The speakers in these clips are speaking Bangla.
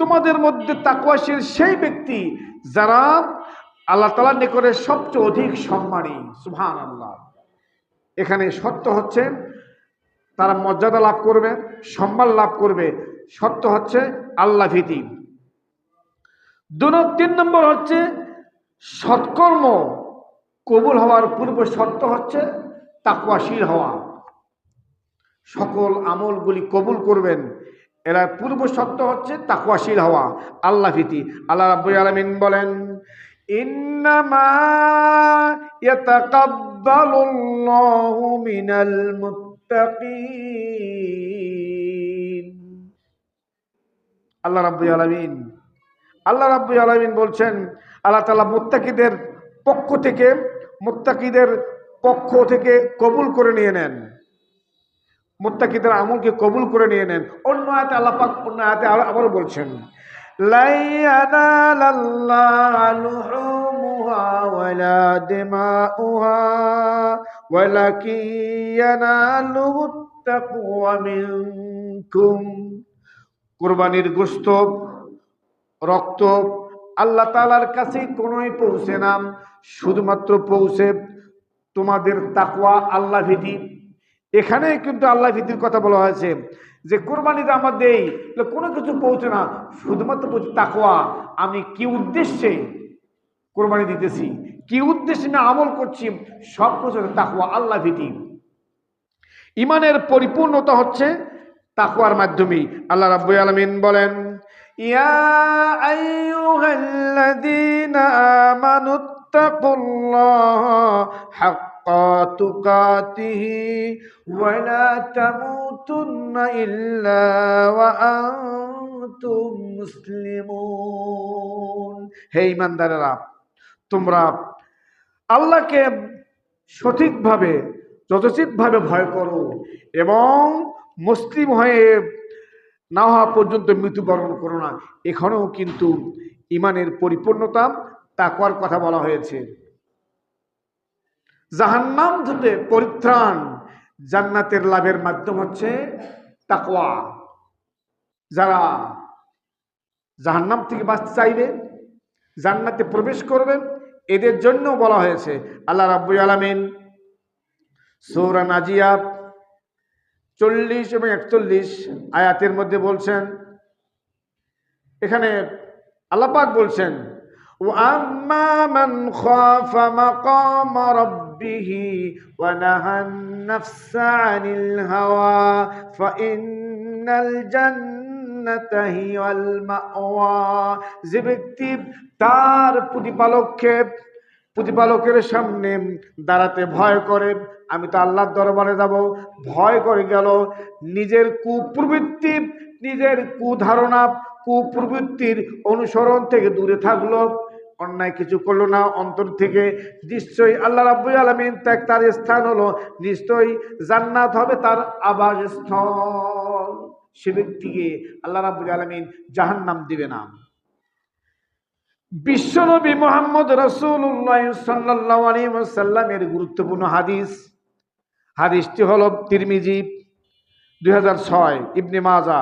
তোমাদের মধ্যে তাকুয়াশীল সেই ব্যক্তি যারা আল্লাহ তালার নিকটে সবচেয়ে অধিক সম্মানী। সুহান আল্লাহ এখানে সত্য হচ্ছে, তারা মর্যাদা লাভ করবে, সম্মান লাভ করবে। সত্য হচ্ছে আল্লাহ ভীতি। দু তিন নম্বর হচ্ছে সৎকর্ম কবুল হওয়ার পূর্ব শর্ত হচ্ছে তাকুয়াশীল হওয়া। সকল আমলগুলি কবুল করবেন। এরা পূর্ব শর্ত হচ্ছে তাকুয়াশীল হওয়া, আল্লাহ ভীতি। আল্লাহ রাব্বুল আলামিন বলেন, ইন্নামা ইয়াতাকাব্বালুল্লাহু মিনাল মুত্তাকিন। আল্লাহ রাব্বুল আলামিন, আল্লাহ রাব্বুল আলামিন বলছেন, আল্লাহ তাআলা মুত্তাকিদের পক্ষ থেকে, মুত্তাকিদের পক্ষ থেকে কবুল করে নিয়ে নেন। মুত্তাকিদের আমলকে কবুল করে নিয়ে নেন। অন্য হাতে আল্লাহ পাক অন্য আবার- আবারও বলছেন কুরবানির গোশত, রক্ত আল্লাহ তাআলার কাছে কোনোই পৌঁছে না। শুধুমাত্র পৌঁছে তোমাদের তাকুয়া আল্লাহ ভীতি এখানে কিন্তু আল্লাহ ভিত্তির কথা বলা হয়েছে যে কোরবানিতে আমার দেই কোনো কিছু পৌঁছে না, শুধুমাত্র পৌঁছে তাকওয়া। আমি কি উদ্দেশ্যে কোরবানি দিতেছি, কি উদ্দেশ্যে আমি আমল করছি, সব কিছু তাকওয়া, আল্লাহ ভীতি ইমানের পরিপূর্ণতা হচ্ছে তাকওয়ার মাধ্যমেই। আল্লাহ রাব্বুল আলামিন বলেন, ইয়া আইয়ুহাল্লাযীনা আমানুত্তাকুল্লাহা ওয়া লা তামুতুন্না ইল্লা ওয়া আনতুম মুসলিমুন হে আল্লাহকে সঠিকভাবে, যথোচিতভাবে ভয় করো এবং মুসলিম হয়ে না হওয়া পর্যন্ত মৃত্যুবরণ করো না। এখানেও কিন্তু ইমানের পরিপূর্ণতা তাকওয়ার কথা বলা হয়েছে। জাহান্নাম থেকে পরিত্রাণ জান্নাতের লাভের মাধ্যম হচ্ছে তাকওয়া। যারা জাহান্নাম থেকে বাঁচতে চাইবে, জান্নাতে প্রবেশ করবে, এদের জন্য বলা হয়েছে, আল্লাহ রাব্বুল আলামিন সৌরা নাজিয়া চল্লিশ এবং একচল্লিশ আয়াতের মধ্যে বলছেন, এখানে আল্লাপাক বলছেন ও আম্মা মান খাফা মাকাম নাহান নাফসা আনিল হাওয়া ফাইন্নাল জান্নাতা হিয়াল যে ব্যক্তি তার প্রতিপালককে প্রতিপালকের সামনে দাঁড়াতে ভয় করে। আমি তো আল্লাহর দরবারে যাব, ভয় করে গেল। নিজের কুপ্রবৃত্তি, নিজের কুধারণা, কুপ্রবৃত্তির অনুসরণ থেকে দূরে থাকল। অন্যায় কিছু করল না, অন্তর থেকে নিশ্চয়ই আল্লাহ রাব্বুল আলামিন ত্যাগ, তার স্থান হলো নিশ্চয়ই জান্নাত হবে তার আবাসস্থল। সে ব্যক্তিকে আল্লাহ রাব্বুল আলামিন জাহান্নাম দিবে না। বিশ্বনবী মোহাম্মদ রসুল্লাহ সাল্লাহ গুরুত্বপূর্ণ হাদিস। হাদিসটি হল তিরমিজি দুই হাজার ছয়, ইবনে মাজা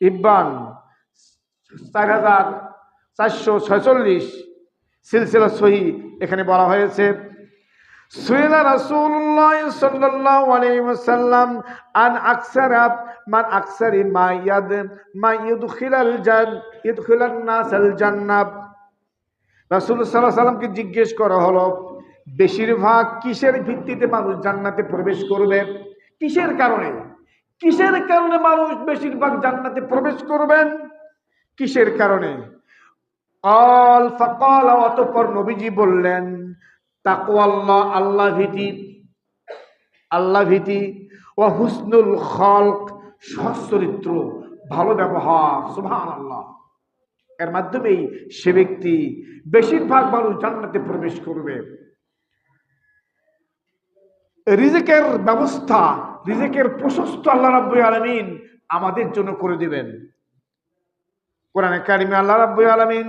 ইব্বান, চার হাজার চারশো ছয়চল্লিশ সিলসিলা সহি এখানে বলা হয়েছে। সুইলা রাসূলুল্লাহ সাল্লাল্লাহু আলাইহি ওয়াসাল্লাম, আন আকসারা মান আকসারি মা ইয়াদ, মা ইউদখিলাল জান, ইউদখিলান নাসাল জান্নাত। রাসূল সাল্লাল্লাহু সাল্লামকে জিজ্ঞেস করা হলো, বেশিরভাগ কিসের ভিত্তিতে মানুষ জান্নাতে প্রবেশ করবে? কিসের কারণে? কিসের কারণে মানুষ বেশিরভাগ জান্নাতে প্রবেশ করবেন? কিসের কারণে? অল ফকল অতঃপর নবীজি বললেন, তাকওয়াল্লাহ আল্লাহ আল্লাহ ভীতি আল্লাহ ভীতি ও হুসনুল খলক সচ্চরিত্র ভালো ব্যবহার সুবহান আল্লাহ এর মাধ্যমেই সে ব্যক্তি বেশিরভাগ মানুষ জান্নাতে প্রবেশ করবে। রিজেকের ব্যবস্থা, রিজেকের প্রশস্ত আল্লাহ রাব্বুল আলামিন আমাদের জন্য করে দিবেন। কোরআনে কারিমে আল্লাহ রাব্বুল আলামিন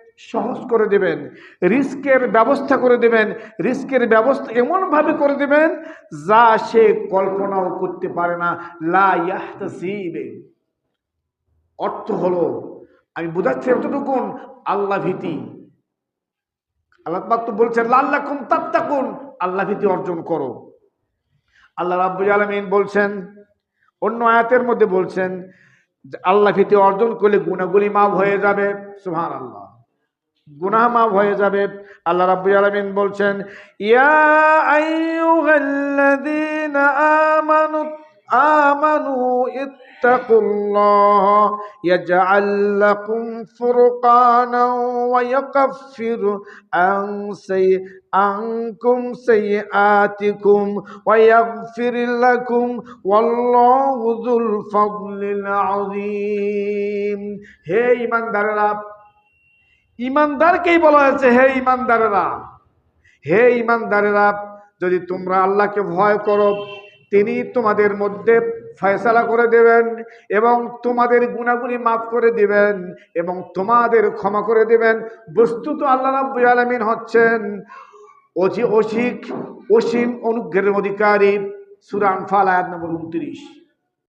সহজ করে দেবেন, রিস্কের ব্যবস্থা করে দেবেন, রিস্কের ব্যবস্থা এমনভাবে করে দেবেন যা সে কল্পনাও করতে পারে না। লা ইয়াহতাসিবে। অর্থ হলো, আমি বোঝাচ্ছি এতটুকুন, আল্লাহ ভীতি। আল্লাহ তো বলছেন লাল্লা লাল্লাকুম তাত্তাকুন, আল্লাহ ভীতি অর্জন করো। আল্লাহ রাব্বুল আলামিন বলছেন, অন্য আয়াতের মধ্যে বলছেন আল্লাহ ভীতি অর্জন করলে গুণাগুলি মাফ হয়ে যাবে। সুহান আল্লাহ গুনাহ মাফ হয়ে যাবে। আল্লাহ রাব্বুল আলামিন বলছেন, ইয়া আইয়ুহাল্লাযীনা আমানু আমানু ইত্তাকুল্লাহ, ইয়াজআল লাকুম ফুরকানাও ওয়া ইয়াকাফির আন আনকুম সাইয়্যাতিকুম ওয়া ইয়াগফির লাকুম ওয়াল্লাহু যুল ফাদলিল আযীম। হে ঈমানদারেরা ইমানদারকেই বলা হয়েছে, হে ইমানদারেরা। হে ইমানদারেরা, যদি তোমরা আল্লাহকে ভয় করো, তিনি তোমাদের মধ্যে ফয়সালা করে দেবেন এবং তোমাদের গুণাগুণি মাফ করে দিবেন এবং তোমাদের ক্ষমা করে দিবেন। বস্তুত আল্লাহ রাব্বুল আলামিন হচ্ছেন অজি অসিক, অসীম অনুগ্রহের অধিকারী। সুরান ফাল আয়াত নম্বর উনত্রিশ।